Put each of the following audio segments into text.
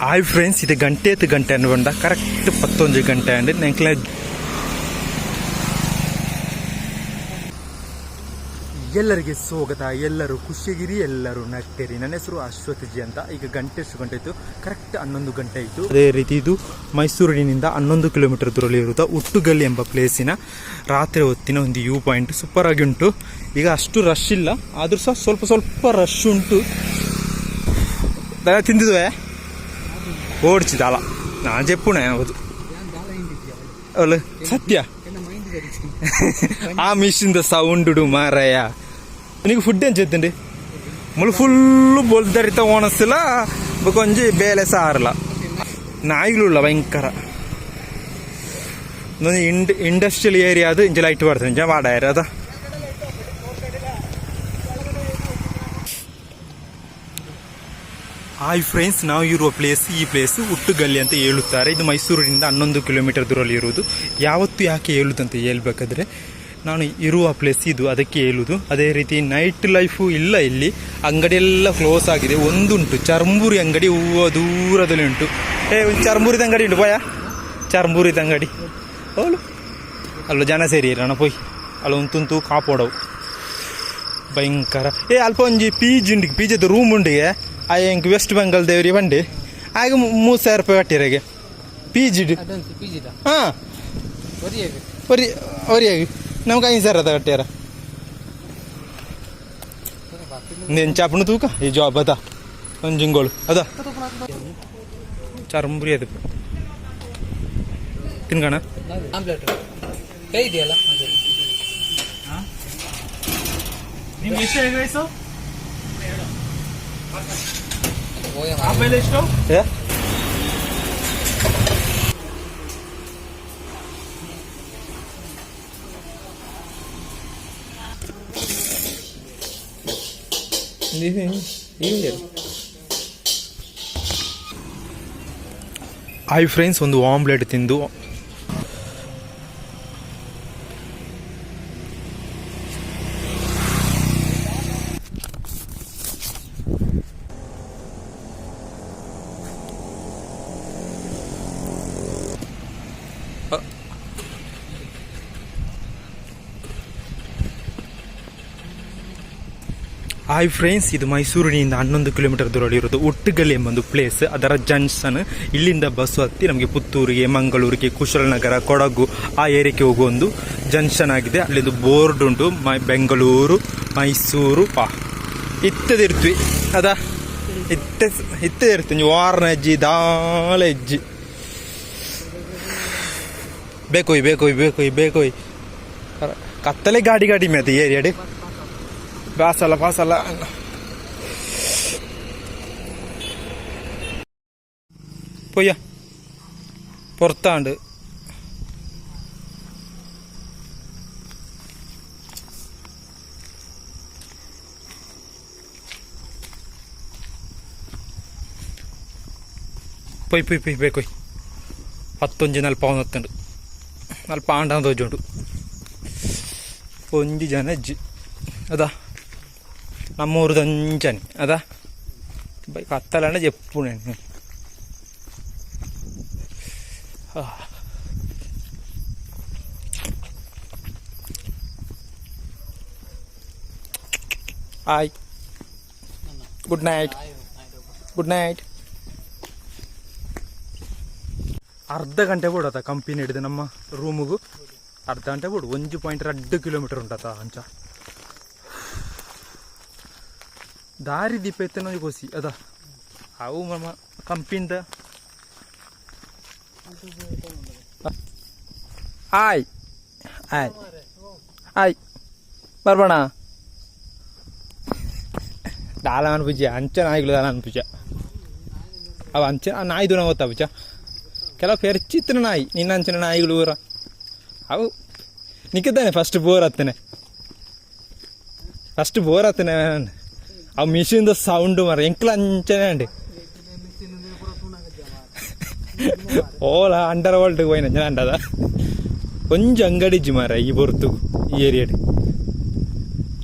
Hi friends ಇದು ಗಂಟೆತ್ತು ಗಂಟೆ ಅನ್ಕೊಂಡ ಕರೆಕ್ಟ್ ಪತ್ತೊಂದು ಗಂಟೆ ಅಂಡ್ ನೆಂಕ್ಲೆ ಎಲ್ಲರಿಗೆ ಸ್ವಾಗತ, ಎಲ್ಲರೂ ಖುಷಿಗಿರಿ ಎಲ್ಲರೂ ನಟ್ಟಿರಿ ನನ್ನ ಹೆಸರು ಅಶ್ವಥ್ ಜಿ ಅಂತ. ಈಗ ಗಂಟೆ ಎಷ್ಟು ಗಂಟೆ ಇತ್ತು ಕರೆಕ್ಟ್ ಹನ್ನೊಂದು ಗಂಟೆ ಇತ್ತು ಅದೇ ರೀತಿ ಇದು ಮೈಸೂರಿನಿಂದ ಹನ್ನೊಂದು ಕಿಲೋಮೀಟರ್ ದೂರಲ್ಲಿ ಇರುತ್ತಾ ಉಟ್ಟುಗಲ್ಲಿ ಎಂಬ ಪ್ಲೇಸಿನ ರಾತ್ರಿ ಹೊತ್ತಿನ ಒಂದು ವ್ಯೂ ಪಾಯಿಂಟ್ ಸೂಪರ್ ಆಗಿ ಉಂಟು. ಈಗ ಅಷ್ಟು ರಶ್ ಇಲ್ಲ. ಆದರೂ ಸಹ ಸ್ವಲ್ಪ ಸ್ವಲ್ಪ ರಶ್ ಉಂಟು. ದಳ ತಿಂದಿದ್ವೆ? ಅಲ್ಲ ನಾನು ಚೆಪ್ಪುಣೆ ಯಾವುದು ಅವಳು ಸತ್ಯ? ಆ ಮಿಷಿಂದ ಸೌಂಡು ಮಾರಾಯ ನಿನಗೆ ಫುಡ್ ಏನು చేద్దండి ಮುಳು ಫುಲ್ಲು ಬೊಲ್ದರಿತ ಓಣಸಿಲ್ಲ ಕೊಂಚಿ ಬೇಲೆ ಸಾರಲ್ಲ ನಾಯಿಗಳುಲ್ಲ ಭಯಂಕರ ಒಂದು ಇಂಡ್ ಇಂಡಸ್ಟ್ರಿಯಲ್ ಏರಿಯಾ ಅದು ಇಂಚ ಲೈಟ್ ಬರ್ತದೆ ಇಂಚ ವಾಡಾಯರ ಅದ ಹಾಯ್ ಫ್ರೆಂಡ್ಸ್ ನಾವು ಇರುವ ಪ್ಲೇಸ್ ಈ ಪ್ಲೇಸ್ ಉಟ್ಟುಗಲ್ಲಿ ಅಂತ ಹೇಳುತ್ತಾರೆ. ಇದು ಮೈಸೂರಿನಿಂದ ಹನ್ನೊಂದು ಕಿಲೋಮೀಟರ್ ದೂರಲ್ಲಿ ಇರುವುದು. ಯಾವತ್ತು ಯಾಕೆ ಹೇಳುದಂತ ಹೇಳ್ಬೇಕಾದ್ರೆ, ನಾನು ಇರುವ ಪ್ಲೇಸ್ ಇದು, ಅದಕ್ಕೆ ಹೇಳುದು ಅದೇ ರೀತಿ ನೈಟ್ ಲೈಫು ಇಲ್ಲ ಇಲ್ಲಿ. ಅಂಗಡಿ ಎಲ್ಲ ಕ್ಲೋಸ್ ಆಗಿದೆ. ಒಂದುಂಟು. ಚರ್ಮೂರಿ ಅಂಗಡಿ, ಹೂವ ದೂರದಲ್ಲಿ ಉಂಟು. ಏ ಚರ್ಮುರಿದ ಅಂಗಡಿ ಉಂಟು ಬಾಯ ಚರ್ಮೂರಿದ ಅಂಗಡಿ. ಅವಳು ಅಲ್ಲ, ಜನ ಸೇರಿ ಅಣ್ಣ ಪೋಯ್. ಅಲ್ಲ ಒಂದು ತುಂತು ಕಾಪೋಡವು. ಭಯಂಕರ. ಏ, ಅಲ್ಪ ಒಂಜಿ ಪೀಜ್ ಉಂಡು ಪೀಜದ ರೂಮ್ ಉಂಡಿಗೆ ಅಯ್ಯಂಗೆ ವೆಸ್ಟ್ ಬೆಂಗಾಲ್ ದೇವ್ರಿ ಬಂಡೆ? ಆಗ ಮೂರು ಸಾವಿರ ರೂಪಾಯಿ ಕಟ್ಟಿರಾಗೆ. ಪಿ ಜಿ ಡಿ ಹಾಂ. ಒರಿ ಒರಿಯಾಗಿ. ನಮ್ಗೆ ಐದು ಸಾವಿರ ಅದ ಕಟ್ಟ್ಯಾರ. ನೆನ್ ಚಾಪಣ ತೂಕ. ಈ ಜಾಬ್ ಅದ. ಒಂದು ಜಿಂಗೋಳು. ಅದ. ಚರ್ಮುರಿ ಅದು. ತಿನ್ಕೋಣ ಇದೆಯಲ್ಲ? ನಿಮ್ಮ ಎಷ್ಟು ಹಾಯ್ ಫ್ರೆಂಡ್ಸ್ ಒಂದು ಆಮ್ಲೆಟ್ ತಿಂದು ಹಾಯ್ ಫ್ರೆಂಡ್ಸ್ ಇದು ಮೈಸೂರಿನಿಂದ ಹನ್ನೊಂದು ಕಿಲೋಮೀಟರ್ ಒಟ್ಟುಗಲ್ಲಿ ಎಂಬ ಒಂದು ಪ್ಲೇಸ್ ಅದರ ಜಂಕ್ಷನ್ ಇಲ್ಲಿಂದ ಬಸ್ ಹತ್ತಿ ನಮಗೆ ಪುತ್ತೂರಿಗೆ, ಮಂಗಳೂರಿಗೆ, ಕುಶಲನಗರ, ಕೊಡಗು ಆ ಏರಿಯಾಕ್ಕೆ ಹೋಗುವ ಒಂದು ಜಂಕ್ಷನ್ ಆಗಿದೆ. ಅಲ್ಲಿಂದು ಬೋರ್ಡ್ ಉಂಟು. ಮೈ ಬೆಂಗಳೂರು, ಮೈಸೂರು, ಪಾ ಇತ್ತದಿರ್ತೀವಿ ಅದ? ಇತ್ತ ಇತ್ತದಿರ್ತೀವಿ ವಾರನ ಹೆಜ್ಜಿ ದಾಳ ಹೆಜ್ಜಿ ಬೇಕೋಯ್ ಬೇಕೋಯ್ ಬೇಕೋಯ್ ಬೇಕೋಯ್. ಕತ್ತಲೆ ಗಾಡಿ ಗಾಡಿ ಮೇತ ಏರಿಯಾಡಿ pásala, pásala. പോയ പുറത്താണ്ട് പോയി പോയി പോയി പോയി പോയി പത്തൊഞ്ച് നൽപ്പാവ് നിൽക്കുന്നുണ്ട്. നൽപ്പാണ്ടാന്ന് തോച്ചുകൊണ്ട് പൊഞ്ച് ജനജ്. അതാ. నమ్మూరు దంచని అదా బై కత్తాలంటే చెప్పు నేను ఆ. Hi good night good night ಅರ್ಧ ಗಂಟೆ ಬಿಡತ್ತ ಕಂಪನಿ ಹಿಡಿದು ನಮ್ಮ ರೂಮಿಗೂ ಅರ್ಧ ಗಂಟೆ ಬಿಡು ಒಂಜು ಪಾಯಿಂಟ್ ಎರಡು ಕಿಲೋಮೀಟರ್ ಉಂಟತ್ತ ಅಂಚ ದಾರಿ ದೀಪ ಎತ್ತನ ಗೊಸಿ ಅದ ಅವು ನಮ್ಮ ಕಂಪಿಂದ ಆಯ್ ಆಯ್ ಆಯ್ ಬರ್ಬೋಣ ದಾಲ ಅನ್ಪುಜ ಅಂಚ ನಾಯಿಗಳು ದಾಲ ಅನ್ಪುಜ ಅವ ಅಂಚ ಆ ನಾಯಿದು ನಾವು ಗೊತ್ತಾ ಪುಜ ಕೆಲವು ಪೆರ್ಚಿತ್ರ ನಾಯಿ ನಿನ್ನ ಅಂಚನ ನಾಯಿಗಳು ಊರ ಅವು ನಿಕ್ಕತಾನೆ ಫಸ್ಟ್ ಬೋರ್ ಹತ್ತನೆ ಫಸ್ಟ್ ಬೋರ್ ಹತ್ತನೆ ಆ ಮಿಷಿನ್ದು ಸೌಂಡ್ ಮರ ಎಂಕ್ಲ ಅಂಚನೆ అండి ఓలా అండర్ వరల్డ్కి పోయిన అంటదా కొంచెం అంగడిజ్జి మారా ఈ పొరుతుకు ಈ ಏರಿಯಾಡಿ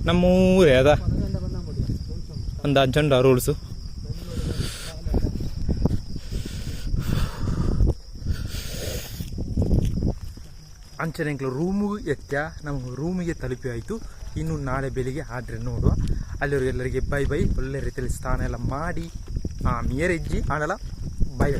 ನಮ್ಮೂರೇ ಅದ ಒಂದು ಅಜ್ಜಂಡ ರೂಲ್ಸು ಅಂಚನೆ ರೂಮು ಎತ್ತ ನಮ್ಮ ರೂಮಿಗೆ ತಲುಪಿ ಆಯಿತು ಇನ್ನು ನಾಳೆ ಬೆಳಿಗ್ಗೆ ಆದರೆ ನೋಡುವ ಅಲ್ಲಿವರೆಗೆಲ್ಲರಿಗೆ ಬೈ ಬೈ ಒಳ್ಳೆ ರೀತಿಯಲ್ಲಿ ಸ್ನಾನ ಎಲ್ಲ ಮಾಡಿ ಆ ಮೇರೆಜ್ಜಿ ಬೈ ಬೈ